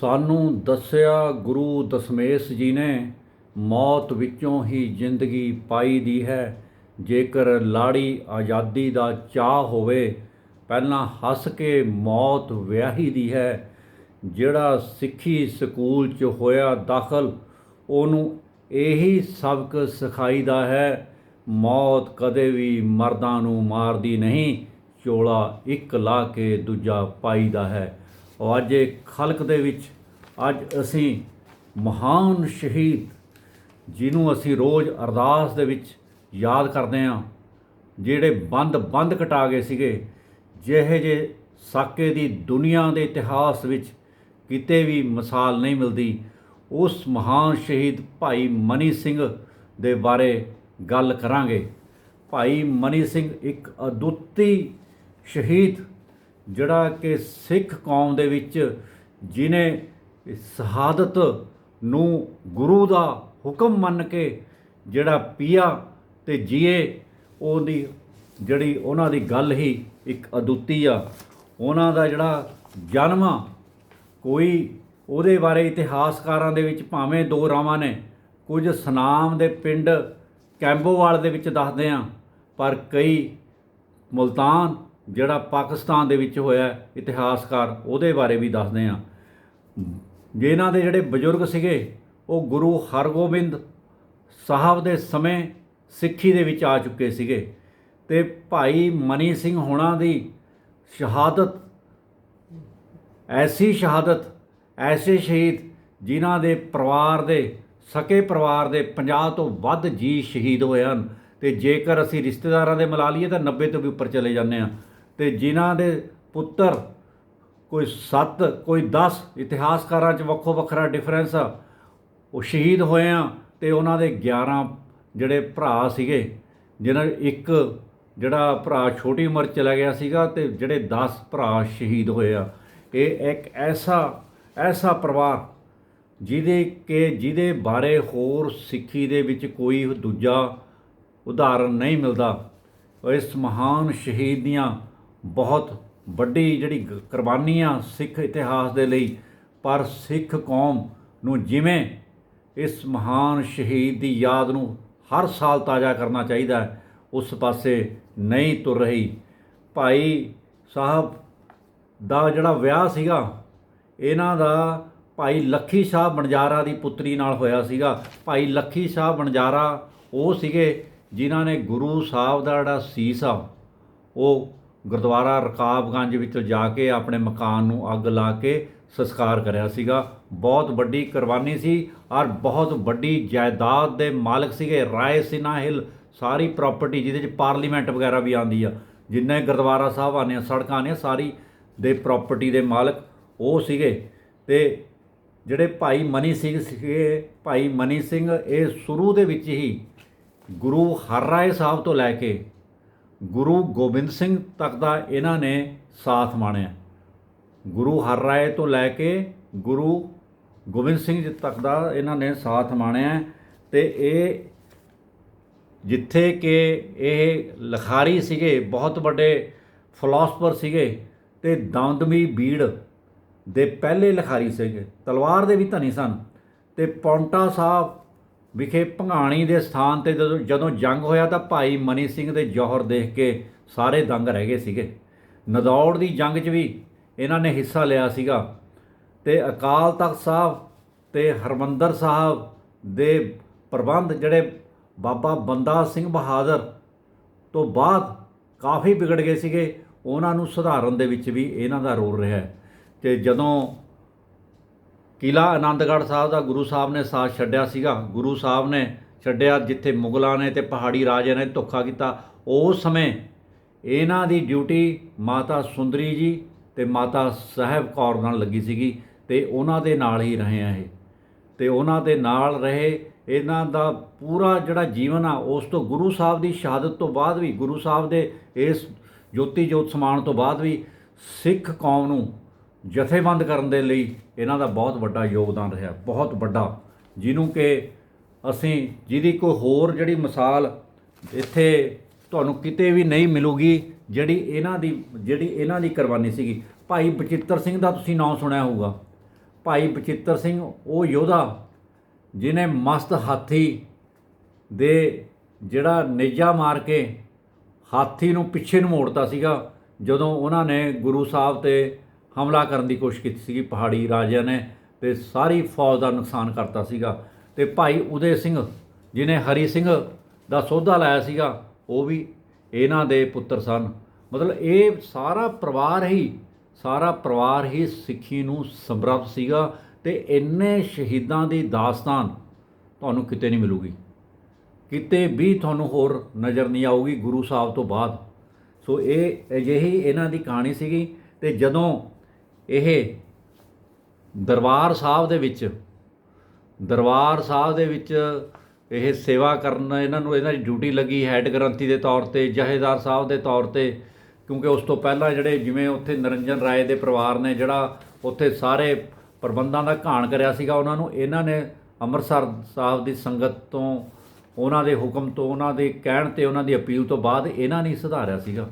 ਸਾਨੂੰ ਦੱਸਿਆ ਗੁਰੂ ਦਸ਼ਮੇਸ਼ ਜੀ ਨੇ, ਮੌਤ ਵਿੱਚੋਂ ਹੀ ਜ਼ਿੰਦਗੀ ਪਾਈ ਦੀ ਹੈ। ਜੇਕਰ ਲਾੜੀ ਆਜ਼ਾਦੀ ਦਾ ਚਾਹ ਹੋਵੇ, ਪਹਿਲਾਂ ਹੱਸ ਕੇ ਮੌਤ ਵਿਆਹੀ ਦੀ ਹੈ। ਜਿਹੜਾ ਸਿੱਖੀ ਸਕੂਲ 'ਚ ਹੋਇਆ ਦਾਖਲ, ਉਹਨੂੰ ਇਹੀ ਸਬਕ ਸਿਖਾਈਦਾ ਹੈ, ਮੌਤ ਕਦੇ ਵੀ ਮਰਦਾਂ ਨੂੰ ਮਾਰਦੀ ਨਹੀਂ, ਚੋਲਾ ਇੱਕ ਲਾ ਕੇ ਦੂਜਾ ਪਾਈਦਾ ਹੈ। ਉਹ ਅੱਜ ਖਲਕ ਦੇ ਵਿੱਚ ਅੱਜ ਅਸੀਂ ਮਹਾਨ ਸ਼ਹੀਦ, ਜਿਹਨੂੰ ਅਸੀਂ ਰੋਜ਼ ਅਰਦਾਸ ਦੇ ਵਿੱਚ ਯਾਦ ਕਰਦੇ ਹਾਂ, ਜਿਹੜੇ ਬੰਦ ਬੰਦ ਕਟਾ ਗਏ ਸੀਗੇ, ਜਿਹੇ ਜੇ ਸਾਕੇ ਦੀ ਦੁਨੀਆ ਦੇ ਇਤਿਹਾਸ ਵਿੱਚ ਕਿਤੇ ਵੀ ਮਿਸਾਲ ਨਹੀਂ ਮਿਲਦੀ, ਉਸ ਮਹਾਨ ਸ਼ਹੀਦ ਭਾਈ ਮਨੀ ਸਿੰਘ ਦੇ ਬਾਰੇ ਗੱਲ ਕਰਾਂਗੇ। ਭਾਈ ਮਨੀ ਸਿੰਘ ਇੱਕ ਅਦੁੱਤੀ ਸ਼ਹੀਦ, ਜਿਹੜਾ ਕਿ ਸਿੱਖ ਕੌਮ ਦੇ ਵਿੱਚ ਜਿਨੇ ਸ਼ਹਾਦਤ ਨੂੰ ਗੁਰੂ ਦਾ ਹੁਕਮ ਮੰਨ ਕੇ ਜਿਹੜਾ ਪੀਆ ਤੇ ਜੀਏ, ਉਹਦੀ ਜਿਹੜੀ ਉਹਨਾਂ ਦੀ ਗੱਲ ਹੀ ਇੱਕ ਅਦੁੱਤੀ ਆ। ਉਹਨਾਂ ਦਾ ਜਿਹੜਾ ਜਨਮ ਆ, ਕੋਈ ਉਹਦੇ ਬਾਰੇ ਇਤਿਹਾਸਕਾਰਾਂ ਦੇ ਵਿੱਚ ਭਾਵੇਂ ਦੋ ਰਾਵਾਂ ਨੇ, ਕੁਝ ਸਨਾਮ ਦੇ ਪਿੰਡ ਕੈਂਬੋਵਾਲ ਦੇ ਵਿੱਚ ਦੱਸਦੇ ਆ, ਪਰ ਕਈ ਮੁਲਤਾਨ ਜਿਹੜਾ ਪਾਕਿਸਤਾਨ ਦੇ ਵਿੱਚ ਹੋਇਆ ਇਤਿਹਾਸਕਾਰ ਉਹਦੇ ਬਾਰੇ ਵੀ ਦੱਸਦੇ ਆ। ਜਿਨ੍ਹਾਂ ਦੇ ਜਿਹੜੇ ਬਜ਼ੁਰਗ ਸੀਗੇ, ਉਹ ਗੁਰੂ ਹਰਗੋਬਿੰਦ ਸਾਹਿਬ ਦੇ ਸਮੇਂ ਸਿੱਖੀ ਦੇ ਵਿੱਚ ਆ ਚੁੱਕੇ ਸੀਗੇ। ਤੇ ਭਾਈ ਮਨੀ ਸਿੰਘ ਹੋਣਾ ਦੀ ਸ਼ਹਾਦਤ, ਐਸੀ ਸ਼ਹਾਦਤ, ਐਸੇ ਸ਼ਹੀਦ ਜਿਨ੍ਹਾਂ ਦੇ ਪਰਿਵਾਰ ਦੇ, ਸਕੇ ਪਰਿਵਾਰ ਦੇ 50 ਤੋਂ ਵੱਧ ਜੀ ਸ਼ਹੀਦ ਹੋਏ ਹਨ। ਤੇ ਜੇਕਰ ਅਸੀਂ ਰਿਸ਼ਤੇਦਾਰਾਂ ਦੇ ਮਿਲਾ ਲਈਏ ਤਾਂ 90 ਤੋਂ ਵੀ ਉੱਪਰ ਚਲੇ ਜਾਂਦੇ ਆ ਤੇ ਜਿਨ੍ਹਾਂ ਦੇ ਪੁੱਤਰ ਕੋਈ 7 ਕੋਈ 10 ਇਤਿਹਾਸਕਾਰਾਂ 'ਚ ਵੱਖੋ ਵੱਖਰਾ ਡਿਫਰੈਂਸ ਆ। ਉਹ ਸ਼ਹੀਦ ਹੋਏ ਆ ਤੇ ਉਹਨਾਂ ਦੇ 11 ਜਿਹੜੇ ਭਰਾ ਸੀਗੇ, ਜਿਹਨਾਂ ਇੱਕ ਜਿਹੜਾ ਭਰਾ ਛੋਟੀ ਉਮਰ 'ਚ ਚਲਾ ਗਿਆ ਸੀਗਾ ਤੇ ਜਿਹੜੇ 10 ਭਰਾ ਸ਼ਹੀਦ ਹੋਏ ਆ। ਇਹ ਇੱਕ ਐਸਾ ਐਸਾ ਪਰਿਵਾਰ ਜਿਹਦੇ ਕਿ ਜਿਹਦੇ ਬਾਰੇ ਹੋਰ ਸਿੱਖੀ ਦੇ ਵਿੱਚ ਕੋਈ ਦੂਜਾ ਉਦਾਹਰਨ ਨਹੀਂ ਮਿਲਦਾ। ਇਸ ਮਹਾਨ ਸ਼ਹੀਦ ਦੀਆਂ ਬਹੁਤ ਵੱਡੀ ਜਿਹੜੀ ਕੁਰਬਾਨੀ ਆ ਸਿੱਖ ਇਤਿਹਾਸ ਦੇ ਲਈ, ਪਰ ਸਿੱਖ ਕੌਮ ਨੂੰ ਜਿਵੇਂ ਇਸ ਮਹਾਨ ਸ਼ਹੀਦ ਦੀ ਯਾਦ ਨੂੰ ਹਰ ਸਾਲ ਤਾਜ਼ਾ ਕਰਨਾ ਚਾਹੀਦਾ ਹੈ, ਉਸ ਪਾਸੇ ਨਹੀਂ ਤੁਰ ਰਹੀ। ਭਾਈ ਸਾਹਿਬ ਦਾ ਜਿਹੜਾ ਵਿਆਹ ਸੀਗਾ, ਇਹਨਾਂ ਦਾ ਭਾਈ ਲੱਖੀ ਸਾਹਿਬ ਬਣਜਾਰਾ ਦੀ ਪੁੱਤਰੀ ਨਾਲ ਹੋਇਆ ਸੀਗਾ। ਭਾਈ ਲੱਖੀ ਸਾਹਿਬ ਬਣਜਾਰਾ ਉਹ ਸੀਗੇ ਜਿਨ੍ਹਾਂ ਨੇ ਗੁਰੂ ਸਾਹਿਬ ਦਾ ਜਿਹੜਾ ਸੀਸ ਆ, ਉਹ ਗੁਰਦੁਆਰਾ ਰਕਾਬਗੰਜ ਵਿੱਚ ਜਾ ਕੇ ਆਪਣੇ ਮਕਾਨ ਨੂੰ ਅੱਗ ਲਾ ਕੇ ਸੰਸਕਾਰ ਕਰਿਆ ਸੀਗਾ। ਬਹੁਤ ਵੱਡੀ ਕੁਰਬਾਨੀ ਸੀ ਔਰ ਬਹੁਤ ਵੱਡੀ ਜਾਇਦਾਦ ਦੇ ਮਾਲਕ ਸੀਗੇ। ਰਾਏ ਸਿਨਾ ਹਿੱਲ, ਸਾਰੀ ਪ੍ਰਾਪਰਟੀ ਜਿਹਦੇ ਚ ਪਾਰਲੀਮੈਂਟ ਵਗੈਰਾ ਵੀ ਆਂਦੀ ਆ। ਜਿੰਨੇ ਗੁਰਦੁਆਰਾ ਸਾਹਿਬ ਆਨੇ ਸੜਕਾਂ ਨੇ, ਸਾਰੀ ਦੇ ਪ੍ਰਾਪਰਟੀ ਦੇ ਮਾਲਕ ਉਹ ਸੀਗੇ। ਤੇ ਜਿਹੜੇ ਭਾਈ ਮਨੀ ਸਿੰਘ ਸੀਗੇ, ਭਾਈ ਮਨੀ ਸਿੰਘ, ਇਹ ਸ਼ੁਰੂ ਦੇ ਵਿੱਚ ਹੀ ਗੁਰੂ ਹਰ ਰਾਏ ਸਾਹਿਬ ਤੋਂ ਲੈ ਕੇ ਗੁਰੂ ਗੋਬਿੰਦ ਸਿੰਘ ਤੱਕ ਦਾ ਇਹਨਾਂ ਨੇ ਸਾਥ ਮਾਣਿਆ। ਗੁਰੂ ਹਰ ਰਾਏ ਤੋਂ ਲੈ ਕੇ ਗੁਰੂ ਗੋਬਿੰਦ ਸਿੰਘ ਜੀ ਤੱਕ ਦਾ ਇਹਨਾਂ ਨੇ ਸਾਥ ਮਾਣਿਆ ਤੇ ਇਹ ਜਿੱਥੇ ਕਿ ਇਹ ਲਖਾਰੀ ਸੀਗੇ, ਬਹੁਤ ਵੱਡੇ ਫਿਲਾਸਫਰ ਸੀਗੇ ਤੇ ਦਮਦਮੀ ਬੀੜ ਦੇ ਪਹਿਲੇ ਲਖਾਰੀ ਸੀਗੇ। ਤਲਵਾਰ ਦੇ ਵੀ ਧਨੀ ਸਨ ਤੇ ਪੌਂਟਾ ਸਾਹਿਬ ਵਿਖੇ ਭੰਗਾਣੀ ਦੇ ਸਥਾਨ ਤੇ ਜਦੋਂ ਜਦੋਂ ਜੰਗ ਹੋਇਆ ਤਾਂ ਭਾਈ ਮਨੀ ਸਿੰਘ ਦੇ ਜੌਹਰ ਦੇਖ ਕੇ ਸਾਰੇ ਦੰਗ ਰਹਿ ਗਏ ਸੀਗੇ। ਨਦੌੜ ਦੀ ਜੰਗ 'ਚ ਵੀ ਇਹਨਾਂ ਨੇ ਹਿੱਸਾ ਲਿਆ ਸੀਗਾ। ਤੇ ਅਕਾਲ ਤਖਤ ਸਾਹਿਬ ਤੇ ਹਰਮੰਦਰ ਸਾਹਿਬ ਦੇ ਪ੍ਰਬੰਧ ਜਿਹੜੇ ਬਾਬਾ ਬੰਦਾ ਸਿੰਘ ਬਹਾਦਰ ਤੋਂ ਬਾਅਦ ਕਾਫੀ ਵਿਗੜ ਗਏ ਸੀਗੇ। ਉਹਨਾਂ ਨੂੰ ਸੁਧਾਰਨ ਦੇ ਵਿੱਚ ਵੀ ਇਹਨਾਂ ਦਾ ਰੋਲ ਰਿਹਾ ਹੈ। ਤੇ ਜਦੋਂ ਕਿਲਾ ਆਨੰਦਗੜ੍ਹ ਸਾਹਿਬ ਦਾ ਗੁਰੂ ਸਾਹਿਬ ਨੇ ਸਾਥ ਛੱਡਿਆ ਸੀਗਾ। ਗੁਰੂ ਸਾਹਿਬ ਨੇ ਛੱਡਿਆ ਜਿੱਥੇ ਮੁਗਲਾਂ ਨੇ ਤੇ ਪਹਾੜੀ ਰਾਜਿਆਂ ਨੇ ਧੋਖਾ ਕੀਤਾ। ਉਸ ਸਮੇਂ ਇਹਨਾਂ ਦੀ ਡਿਊਟੀ ਮਾਤਾ ਸੁੰਦਰੀ ਜੀ ਤੇ ਮਾਤਾ ਸਾਹਿਬ ਕੌਰ ਨਾਲ ਲੱਗੀ ਸੀਗੀ ਤੇ ਉਹਨਾਂ ਦੇ ਨਾਲ ਹੀ ਰਹੇ ਆ ਇਹ। ਤੇ ਉਹਨਾਂ ਦੇ ਨਾਲ ਰਹੇ, ਇਹਨਾਂ ਦਾ ਪੂਰਾ ਜਿਹੜਾ ਜੀਵਨ ਆ, ਉਸ ਤੋਂ ਗੁਰੂ ਸਾਹਿਬ ਦੀ ਸ਼ਹਾਦਤ ਤੋਂ ਬਾਅਦ ਵੀ, ਗੁਰੂ ਸਾਹਿਬ ਦੇ ਇਸ ਜੋਤੀ ਜੋਤ ਸਮਾਨ ਤੋਂ ਬਾਅਦ ਵੀ ਸਿੱਖ ਕੌਮ ਨੂੰ ਜਥੇਬੰਦ ਕਰਨ ਦੇ ਲਈ ਇਹਨਾਂ ਦਾ ਬਹੁਤ ਵੱਡਾ ਯੋਗਦਾਨ ਰਿਹਾ, ਬਹੁਤ ਵੱਡਾ, ਜਿਹਨੂੰ ਕਿ ਅਸੀਂ, ਜਿਹਦੀ ਕੋਈ ਹੋਰ ਜਿਹੜੀ ਮਿਸਾਲ ਇੱਥੇ ਤੁਹਾਨੂੰ ਕਿਤੇ ਵੀ ਨਹੀਂ ਮਿਲੂਗੀ, ਜਿਹੜੀ ਇਹਨਾਂ ਦੀ, ਜਿਹੜੀ ਇਹਨਾਂ ਦੀ ਕੁਰਬਾਨੀ ਸੀਗੀ। ਭਾਈ ਬਚਿੱਤਰ ਸਿੰਘ ਦਾ ਤੁਸੀਂ ਨਾਮ ਸੁਣਿਆ ਹੋਊਗਾ। ਭਾਈ ਬਚਿੱਤਰ ਸਿੰਘ, ਉਹ ਯੋਧਾ ਜਿਨੇ ਮਸਤ ਹਾਥੀ ਦੇ ਜਿਹੜਾ ਨੇਜਾ ਮਾਰ ਕੇ ਹਾਥੀ ਨੂੰ ਪਿੱਛੇ ਨੂੰ ਮੋੜਤਾ ਸੀਗਾ, ਜਦੋਂ ਉਹਨਾਂ ਨੇ ਗੁਰੂ ਸਾਹਿਬ ਤੇ ਹਮਲਾ ਕਰਨ ਦੀ ਕੋਸ਼ਿਸ਼ ਕੀਤੀ ਸੀਗੀ। ਪਹਾੜੀ ਰਾਜਿਆਂ ਨੇ ਤੇ ਸਾਰੀ ਫੌਜ ਦਾ ਨੁਕਸਾਨ ਕਰਤਾ ਸੀਗਾ। ਤੇ ਭਾਈ ਉਦੇ ਸਿੰਘ, ਜਿਨੇ ਹਰੀ ਸਿੰਘ ਦਾ ਸੋਧਾ ਲਾਇਆ ਸੀਗਾ, ਉਹ ਵੀ ਇਹਨਾਂ ਦੇ ਪੁੱਤਰ ਸਨ। ਮਤਲਬ ਇਹ ਸਾਰਾ ਪਰਿਵਾਰ ਹੀ, ਸਾਰਾ ਪਰਿਵਾਰ ਹੀ ਸਿੱਖੀ ਨੂੰ ਸਮਰੱਥ ਸੀਗਾ ਤੇ ਇੰਨੇ ਸ਼ਹੀਦਾਂ ਦੀ ਦਾਸਤਾਨ ਤੁਹਾਨੂੰ ਕਿਤੇ ਨਹੀਂ ਮਿਲੂਗੀ। ਕਿਤੇ ਵੀ ਤੁਹਾਨੂੰ ਹੋਰ ਨਜ਼ਰ ਨਹੀਂ ਆਊਗੀ ਗੁਰੂ ਸਾਹਿਬ ਤੋਂ ਬਾਅਦ। ਸੋ ਇਹ ਅਜਿਹੀ ਇਹਨਾਂ ਦੀ ਕਹਾਣੀ ਸੀਗੀ ਤੇ ਜਦੋਂ ਇਹ ਦਰਬਾਰ ਸਾਹਿਬ ਦੇ ਵਿੱਚ, ਦਰਬਾਰ ਸਾਹਿਬ ਦੇ ਵਿੱਚ ਇਹ ਸੇਵਾ ਕਰਨ ਇਹਨਾਂ ਨੂੰ, ਇਹਨਾਂ ਦੀ ਡਿਊਟੀ ਲੱਗੀ ਹੈਡ ਗ੍ਰੰਥੀ ਦੇ ਤੌਰ ਤੇ, ਜਹੇਦਾਰ ਸਾਹਿਬ ਦੇ ਤੌਰ ਤੇ, ਕਿਉਂਕਿ ਉਸ ਤੋਂ ਪਹਿਲਾਂ ਜਿਹੜੇ ਜਿਵੇਂ ਉੱਥੇ ਨਰਿੰਜਨ ਰਾਏ ਦੇ ਪਰਿਵਾਰ ਨੇ, ਜਿਹੜਾ ਉੱਥੇ ਸਾਰੇ ਪ੍ਰਬੰਧਾਂ ਦਾ ਘਾਣ ਕਰਿਆ ਸੀਗਾ ਉਹਨਾਂ ਨੂੰ, ਇਹਨਾਂ ਨੇ ਅੰਮ੍ਰਿਤਸਰ ਸਾਹਿਬ ਦੀ ਸੰਗਤ ਤੋਂ, ਉਹਨਾਂ ਦੇ ਹੁਕਮ ਤੋਂ, ਉਹਨਾਂ ਦੇ ਕਹਿਣ ਤੇ ਉਹਨਾਂ ਦੀ ਅਪੀਲ ਤੋਂ ਬਾਅਦ ਇਹਨਾਂ ਨੇ ਸੁਧਾਰਿਆ ਸੀਗਾ।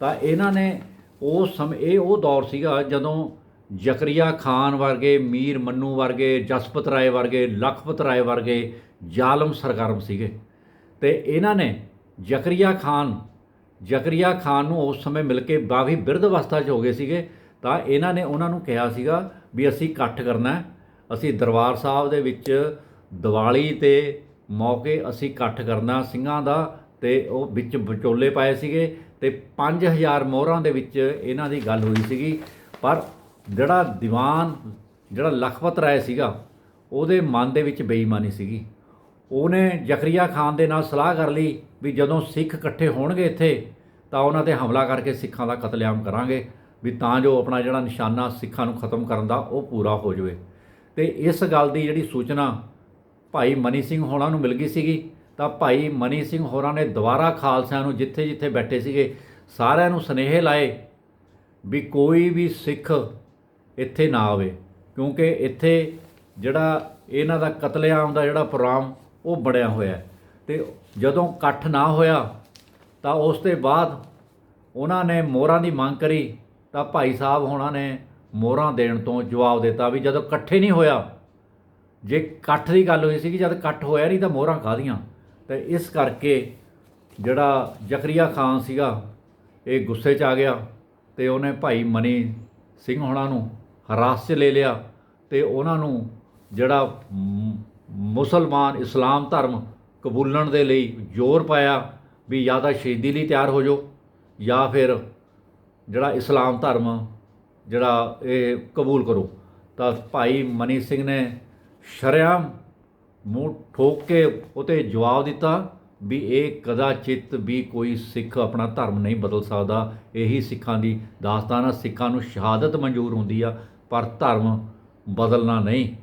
ਤਾਂ ਇਹਨਾਂ ਨੇ ਉਸ ਸਮੇਂ, ਇਹ ਉਹ ਦੌਰ ਸੀਗਾ ਜਦੋਂ ਜ਼ਕਰੀਆ ਖਾਨ ਵਰਗੇ, ਮੀਰ ਮੰਨੂ ਵਰਗੇ, ਜਸਪਤ ਰਾਏ ਵਰਗੇ, ਲਖਪਤ ਰਾਏ ਵਰਗੇ ਜ਼ਾਲਮ ਸਰਗਰਮ ਸੀਗੇ। ਤੇ ਇਹਨਾਂ ਨੇ ਜ਼ਕਰੀਆ ਖਾਨ ਜ਼ਕਰੀਆ ਖਾਨ ਨੂੰ ਉਸ ਸਮੇਂ ਮਿਲ ਕੇ ਬਾਗੀ ਬਿਰਧ ਅਵਸਥਾ 'ਚ ਹੋ ਗਏ ਸੀਗੇ। ਤਾਂ ਇਹਨਾਂ ਨੇ ਉਹਨਾਂ ਨੂੰ ਕਿਹਾ ਸੀਗਾ ਵੀ ਅਸੀਂ ਇਕੱਠ ਕਰਨਾ ਹੈ, ਅਸੀਂ ਦਰਬਾਰ ਸਾਹਿਬ ਦੇ ਵਿੱਚ ਦੀਵਾਲੀ ਤੇ ਮੌਕੇ ਅਸੀਂ ਇਕੱਠ ਕਰਨਾ, ਸਿੰਘਾਂ ਦਾ ਤੇ ਉਹ ਵਿੱਚ ਵਿਚੋਲੇ ਪਾਏ ਸੀਗੇ। ਤੇ 5000 ਮੋਹਰਾਂ ਦੇ ਵਿੱਚ ਇਹਨਾਂ ਦੀ ਗੱਲ ਹੋਈ ਸੀਗੀ। ਪਰ ਜਿਹੜਾ ਦੀਵਾਨ, ਜਿਹੜਾ ਲਖਪਤ ਰਾਏ ਸੀਗਾ, ਉਹਦੇ ਮਨ ਦੇ ਵਿੱਚ ਬੇਈਮਾਨੀ ਸੀਗੀ। ਉਹਨੇ ਜ਼ਕਰੀਆ ਖਾਨ ਦੇ ਨਾਲ ਸਲਾਹ ਕਰ ਲਈ ਵੀ ਜਦੋਂ ਸਿੱਖ ਇਕੱਠੇ ਹੋਣਗੇ ਇੱਥੇ, ਤਾਂ ਉਹਨਾਂ ਤੇ ਹਮਲਾ ਕਰਕੇ ਸਿੱਖਾਂ ਦਾ ਕਤਲੇਆਮ ਕਰਾਂਗੇ, ਵੀ ਤਾਂ ਜੋ ਆਪਣਾ ਜਿਹੜਾ ਨਿਸ਼ਾਨਾ ਸਿੱਖਾਂ ਨੂੰ ਖਤਮ ਕਰਨ ਦਾ ਉਹ ਪੂਰਾ ਹੋ ਜਾਵੇ। ਤੇ ਇਸ ਗੱਲ ਦੀ ਜਿਹੜੀ ਸੂਚਨਾ ਭਾਈ ਮਨੀ ਸਿੰਘ ਹੋਣਾ ਨੂੰ ਮਿਲ ਗਈ ਸੀਗੀ। ਤਾਂ ਭਾਈ ਮਨੀ ਸਿੰਘ ਹੋਰਾਂ ਨੇ ਦੁਬਾਰਾ ਖਾਲਸਿਆਂ ਨੂੰ ਜਿੱਥੇ ਜਿੱਥੇ ਬੈਠੇ ਸੀਗੇ, ਸਾਰਿਆਂ ਨੂੰ ਸਨੇਹ ਲਾਏ ਵੀ ਕੋਈ ਵੀ ਸਿੱਖ ਇੱਥੇ ਨਾ ਆਵੇ। ਕਿਉਂਕਿ ਇੱਥੇ ਜਿਹੜਾ ਇਹਨਾਂ ਦਾ ਕਤਲੇਆਮ ਦਾ ਜਿਹੜਾ ਪ੍ਰੋਗਰਾਮ, ਉਹ ਬਣਿਆ ਹੋਇਆ ਹੈ। ਤੇ ਜਦੋਂ ਇਕੱਠ ਨਾ ਹੋਇਆ, ਤਾਂ ਉਸ ਤੋਂ ਬਾਅਦ ਉਹਨਾਂ ਨੇ ਮੋਹਰਾਂ ਦੀ ਮੰਗ ਕਰੀ, ਤਾਂ ਭਾਈ ਸਾਹਿਬ ਹੋਣਾ ਨੇ ਮੋਹਰਾਂ ਦੇਣ ਤੋਂ ਜਵਾਬ ਦਿੱਤਾ ਵੀ ਜਦੋਂ ਇਕੱਠੇ ਨਹੀਂ ਹੋਇਆ, ਜੇ ਇਕੱਠ ਦੀ ਗੱਲ ਹੋਈ ਸੀ ਕਿ ਜਦ ਇਕੱਠ ਹੋਇਆ ਨਹੀਂ ਤਾਂ ਮੋਹਰਾਂ ਕਾਹਦੀਆਂ? ਤੇ ਇਸ ਕਰਕੇ ਜਿਹੜਾ ਜ਼ਕਰੀਆ ਖਾਨ ਸੀਗਾ, ਇਹ ਗੁੱਸੇ 'ਚ ਆ ਗਿਆ ਤੇ ਉਹਨੇ ਭਾਈ ਮਨੀ ਸਿੰਘ ਹੋਣਾ ਨੂੰ ਹਰਾਸ 'ਚ ਲੈ ਲਿਆ ਤੇ ਉਹਨਾਂ ਨੂੰ ਜਿਹੜਾ ਮੁਸਲਮਾਨ ਇਸਲਾਮ ਧਰਮ ਕਬੂਲਣ ਦੇ ਲਈ ਜ਼ੋਰ ਪਾਇਆ ਵੀ ਜਾਂ ਤਾਂ ਸ਼ਹੀਦੀ ਲਈ ਤਿਆਰ ਹੋ ਜਾਓ ਜਾਂ ਫਿਰ ਜਿਹੜਾ ਇਸਲਾਮ ਧਰਮ ਜਿਹੜਾ ਇਹ ਕਬੂਲ ਕਰੋ। ਤਾਂ ਭਾਈ ਮਨੀ ਸਿੰਘ ਨੇ ਸ਼ਰੇਆਮ ਮੂੰਹ ਠੋਕ ਕੇ ਉਤੇ ਜਵਾਬ ਦਿੱਤਾ ਵੀ ਇਹ ਕਦਾਚਿਤ ਵੀ ਕੋਈ ਸਿੱਖ ਆਪਣਾ ਧਰਮ ਨਹੀਂ ਬਦਲ ਸਕਦਾ। ਇਹੀ ਸਿੱਖਾਂ ਦੀ ਦਾਸਤਾਨ ਆ। ਸਿੱਖਾਂ ਨੂੰ ਸ਼ਹਾਦਤ ਮਨਜ਼ੂਰ ਹੁੰਦੀ ਆ, ਪਰ ਧਰਮ ਬਦਲਣਾ ਨਹੀਂ।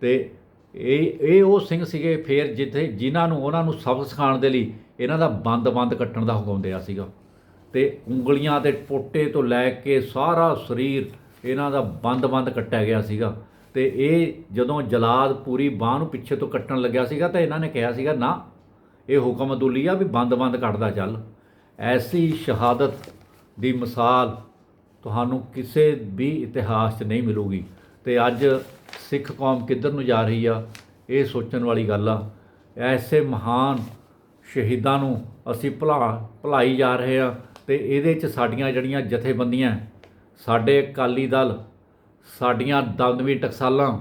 ਤੇ ਇਹ ਇਹ ਉਹ ਸਿੰਘ ਸੀਗੇ ਫੇਰ ਜਿੱਥੇ ਜਿਨ੍ਹਾਂ ਨੂੰ, ਉਹਨਾਂ ਨੂੰ ਸਬਕ ਸਿਖਾਉਣ ਦੇ ਲਈ ਇਹਨਾਂ ਦਾ ਬੰਦ-ਬੰਦ ਕੱਟਣ ਦਾ ਹੁਕਮ ਦਿਆ ਸੀਗਾ। ਤੇ ਉਂਗਲੀਆਂ ਤੇ ਪੋਟੇ ਤੋਂ ਲੈ ਕੇ ਸਾਰਾ ਸਰੀਰ ਇਹਨਾਂ ਦਾ ਬੰਦ-ਬੰਦ ਕੱਟਿਆ ਗਿਆ ਸੀਗਾ। ਤੇ ਇਹ ਜਦੋਂ ਜਲਾਦ ਪੂਰੀ ਬਾਹ ਨੂੰ ਪਿੱਛੇ ਤੋਂ ਕੱਟਣ ਲੱਗਿਆ ਸੀਗਾ ਤਾਂ ਇਹਨਾਂ ਨੇ ਕਿਹਾ ਸੀਗਾ, ਨਾ, ਇਹ ਹੁਕਮ ਅਦੁੱਲੀ ਆ ਵੀ ਬੰਦ-ਬੰਦ ਕੱਟਦਾ ਚੱਲ। ਐਸੀ ਸ਼ਹਾਦਤ ਦੀ ਮਿਸਾਲ ਤੁਹਾਨੂੰ ਕਿਸੇ ਵੀ ਇਤਿਹਾਸ 'ਚ ਨਹੀਂ ਮਿਲੂਗੀ। ਤੇ ਅੱਜ ਸਿੱਖ ਕੌਮ ਕਿੱਧਰ ਨੂੰ ਜਾ ਰਹੀ ਆ, ਇਹ ਸੋਚਣ ਵਾਲੀ ਗੱਲ ਆ। ਐਸੇ ਮਹਾਨ ਸ਼ਹੀਦਾਂ ਨੂੰ ਅਸੀਂ ਭੁਲਾ, ਭੁਲਾਈ ਜਾ ਰਹੇ ਆ ਤੇ ਇਹਦੇ 'ਚ ਸਾਡੀਆਂ ਜਿਹੜੀਆਂ ਜਥੇਬੰਦੀਆਂ, ਸਾਡੇ ਅਕਾਲੀ ਦਲ ਸਾਡੀਆਂ ਦਮਦਮੀ ਟਕਸਾਲਾਂ,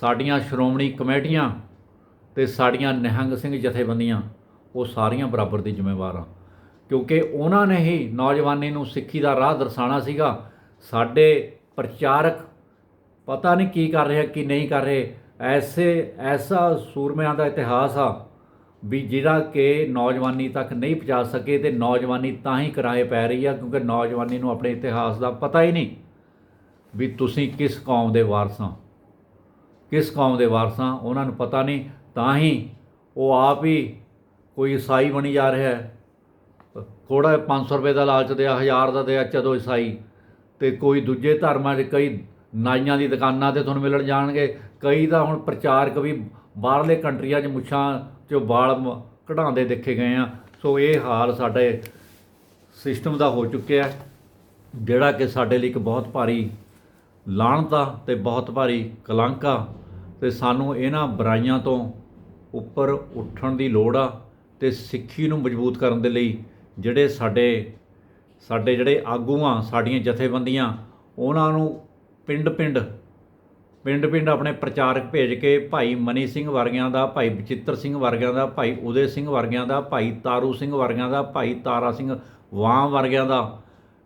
ਸਾਡੀਆਂ ਸ਼੍ਰੋਮਣੀ ਕਮੇਟੀਆਂ ਤੇ ਸਾਡੀਆਂ ਨਿਹੰਗ ਸਿੰਘ ਜਥੇਬੰਦੀਆਂ, ਉਹ ਸਾਰੀਆਂ ਬਰਾਬਰ ਦੀ ਜ਼ਿੰਮੇਵਾਰ ਆ। ਕਿਉਂਕਿ ਉਹਨਾਂ ਨੇ ਹੀ ਨੌਜਵਾਨੀ ਨੂੰ ਸਿੱਖੀ ਦਾ ਰਾਹ ਦਰਸਾਉਣਾ ਸੀਗਾ। ਸਾਡੇ ਪ੍ਰਚਾਰਕ ਪਤਾ ਨਹੀਂ ਕੀ ਕਰ ਰਿਹਾ ਕੀ ਨਹੀਂ ਕਰ ਰਹੇ। ਐਸੇ, ਐਸਾ ਸੂਰਮਿਆਂ ਦਾ ਇਤਿਹਾਸ ਆ ਵੀ ਜਿਹੜਾ ਕਿ ਨੌਜਵਾਨੀ ਤੱਕ ਨਹੀਂ ਪਹੁੰਚਾ ਸਕੇ ਤੇ ਨੌਜਵਾਨੀ ਤਾਂ ਹੀ ਕਿਰਾਏ ਪੈ ਰਹੀ ਆ ਕਿਉਂਕਿ ਨੌਜਵਾਨੀ ਨੂੰ ਆਪਣੇ ਇਤਿਹਾਸ ਦਾ ਪਤਾ ਹੀ ਨਹੀਂ। ਵੀ ਤੁਸੀਂ ਕਿਸ ਕੌਮ ਦੇ ਵਾਰਸ ਆ ਕਿਸ ਕੌਮ ਦੇ ਵਾਰਸ ਆ ਉਹਨਾਂ ਨੂੰ ਪਤਾ ਨਹੀਂ। ਤਾਂ ਹੀ ਉਹ ਆਪ ਹੀ ਕੋਈ ਈਸਾਈ ਬਣੀ ਜਾ ਰਿਹਾ ਹੈ। ਥੋੜਾ 500 ਰੁਪਏ ਦਾ ਲਾਲਚ ਦਿਆ 1000 ਦਾ ਦਿਆ ਚਦੋ ਈਸਾਈ। ਤੇ ਕੋਈ ਦੂਜੇ ਧਰਮਾਂ 'ਚ ਕਈ ਨਾਈਆਂ ਦੀ ਦੁਕਾਨਾਂ ਤੇ ਤੁਹਾਨੂੰ ਮਿਲਣ ਜਾਣਗੇ। ਕਈ ਤਾਂ ਹੁਣ ਪ੍ਰਚਾਰਕ ਵੀ ਬਾਹਰਲੇ ਕੰਟਰੀਆਂ 'ਚ ਮੁੱਛਾਂ 'ਚੋਂ ਵਾਲ ਕਢਾਉਂਦੇ ਦੇਖੇ ਗਏ ਆ। ਸੋ ਇਹ ਹਾਲ ਸਾਡੇ ਸਿਸਟਮ ਦਾ ਹੋ ਚੁੱਕਿਆ ਜਿਹੜਾ ਕਿ ਸਾਡੇ ਲਈ ਇੱਕ ਬਹੁਤ ਭਾਰੀ ਲਾਹਣਤਾ ਤੇ ਬਹੁਤ ਭਾਰੀ ਕਲੰਕ ਆ ਤੇ ਸਾਨੂੰ ਇਹਨਾਂ ਬੁਰਾਈਆਂ ਤੋਂ ਉੱਪਰ ਉੱਠਣ ਦੀ ਲੋੜ ਆ ਤੇ ਸਿੱਖੀ ਨੂੰ ਮਜ਼ਬੂਤ ਕਰਨ ਦੇ ਲਈ ਜਿਹੜੇ ਸਾਡੇ ਸਾਡੇ ਜਿਹੜੇ ਆਗੂ ਆ, ਸਾਡੀਆਂ ਜਥੇਬੰਦੀਆਂ, ਉਹਨਾਂ ਨੂੰ ਪਿੰਡ-ਪਿੰਡ ਪਿੰਡ-ਪਿੰਡ ਆਪਣੇ ਪ੍ਰਚਾਰਕ ਭੇਜ ਕੇ ਭਾਈ ਮਨੀ ਸਿੰਘ ਵਰਗਿਆਂ ਦਾ, ਭਾਈ ਬਚਿੱਤਰ ਸਿੰਘ ਵਰਗਿਆਂ ਦਾ, ਭਾਈ ਉਦੇ ਸਿੰਘ ਵਰਗਿਆਂ ਦਾ, ਭਾਈ ਤਾਰੂ ਸਿੰਘ ਵਰਗਿਆਂ ਦਾ, ਭਾਈ ਤਾਰਾ ਸਿੰਘ ਵਾਂ ਵਰਗਿਆਂ ਦਾ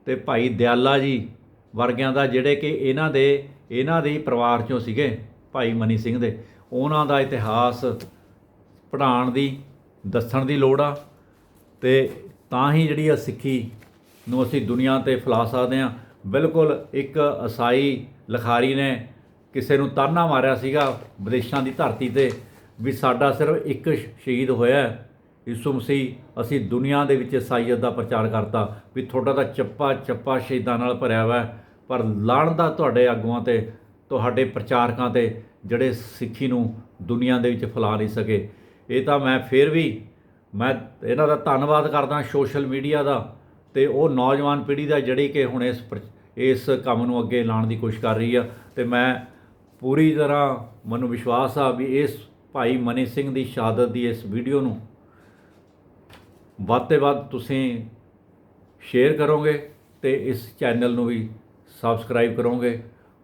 ਤੇ ਭਾਈ ਦਿਆਲਾ ਜੀ ਵਰਗਿਆਂ ਦਾ ਜਿਹੜੇ ਕਿ ਇਹਨਾਂ ਦੇ ਇਹਨਾਂ ਦੇ ਪਰਿਵਾਰ ਚੋਂ ਸੀਗੇ ਭਾਈ ਮਨੀ ਸਿੰਘ ਦੇ। ਉਹਨਾਂ ਦਾ ਇਤਿਹਾਸ ਪੜ੍ਹਾਉਣ ਦੀ ਦੱਸਣ ਦੀ ਲੋੜ ਆ। ਤੇ ਤਾਂ ਹੀ ਜਿਹੜੀ ਆ ਸਿੱਖੀ ਨੂੰ ਅਸੀਂ ਦੁਨੀਆ ਤੇ ਫੈਲਾ ਸਕਦੇ ਹਾਂ। ਬਿਲਕੁਲ ਇੱਕ ਅਸਾਈ ਲਖਾਰੀ ਨੇ ਕਿਸੇ ਨੂੰ ਤਾਨਾ ਮਾਰਿਆ ਸੀਗਾ ਵਿਦੇਸ਼ਾਂ ਦੀ ਧਰਤੀ ਤੇ ਵੀ ਸਾਡਾ ਸਿਰਫ ਇੱਕ ਸ਼ਹੀਦ ਹੋਇਆ ਹੈ, ਯਿਸੂ ਮਸੀਹ ਅਸੀਂ ਦੁਨੀਆ ਦੇ ਵਿੱਚ ਇਸਾਈਅਤ ਦਾ ਪ੍ਰਚਾਰ ਕਰਤਾ ਵੀ ਤੁਹਾਡਾ ਤਾਂ ਚੱਪਾ ਚੱਪਾ ਸ਼ਹੀਦਾਂ ਨਾਲ ਭਰਿਆ ਹੋਇਆ ਪਰ ਪਰ ਲਾਹਣਦਾ ਤੁਹਾਡੇ ਆਗੂਆਂ ਤੇ, ਤੁਹਾਡੇ ਪ੍ਰਚਾਰਕਾਂ ਤੇ ਜਿਹੜੇ ਸਿੱਖੀ ਨੂੰ ਦੁਨੀਆ ਦੇ ਵਿੱਚ ਫੈਲਾ ਨਹੀਂ ਸਕੇ। ਇਹ ਤਾਂ ਮੈਂ ਫੇਰ ਵੀ, ਮੈਂ ਇਹਨਾਂ ਦਾ ਧੰਨਵਾਦ ਕਰਦਾ ਸੋਸ਼ਲ ਮੀਡੀਆ ਦਾ ਤੇ ਉਹ ਨੌਜਵਾਨ ਪੀੜ੍ਹੀ ਦਾ ਜਿਹੜੀ ਕਿ ਹੁਣ ਇਸ ਪ੍ਰ- ਇਸ ਕੰਮ ਨੂੰ ਅੱਗੇ ਲਾਉਣ ਦੀ ਕੋਸ਼ਿਸ਼ ਕਰ ਰਹੀ ਆ। ਤੇ ਮੈਂ ਪੂਰੀ ਤਰ੍ਹਾਂ ਮੈਨੂੰ ਵਿਸ਼ਵਾਸ ਆ ਵੀ ਇਸ ਭਾਈ ਮਨੀ ਸਿੰਘ ਦੀ ਸ਼ਹਾਦਤ ਦੀ ਇਸ ਵੀਡੀਓ ਨੂੰ ਵੱਧ ਤੋਂ ਵੱਧ ਤੁਸੀਂ ਸ਼ੇਅਰ ਕਰੋਗੇ ਤੇ ਇਸ ਚੈਨਲ ਨੂੰ ਵੀ ਸਬਸਕ੍ਰਾਈਬ ਕਰੋਗੇ।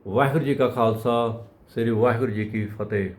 ਵਾਹਿਗੁਰੂ ਜੀ ਕਾ ਖਾਲਸਾ ਸ੍ਰੀ ਵਾਹਿਗੁਰੂ ਜੀ ਕੀ ਫਤਿਹ।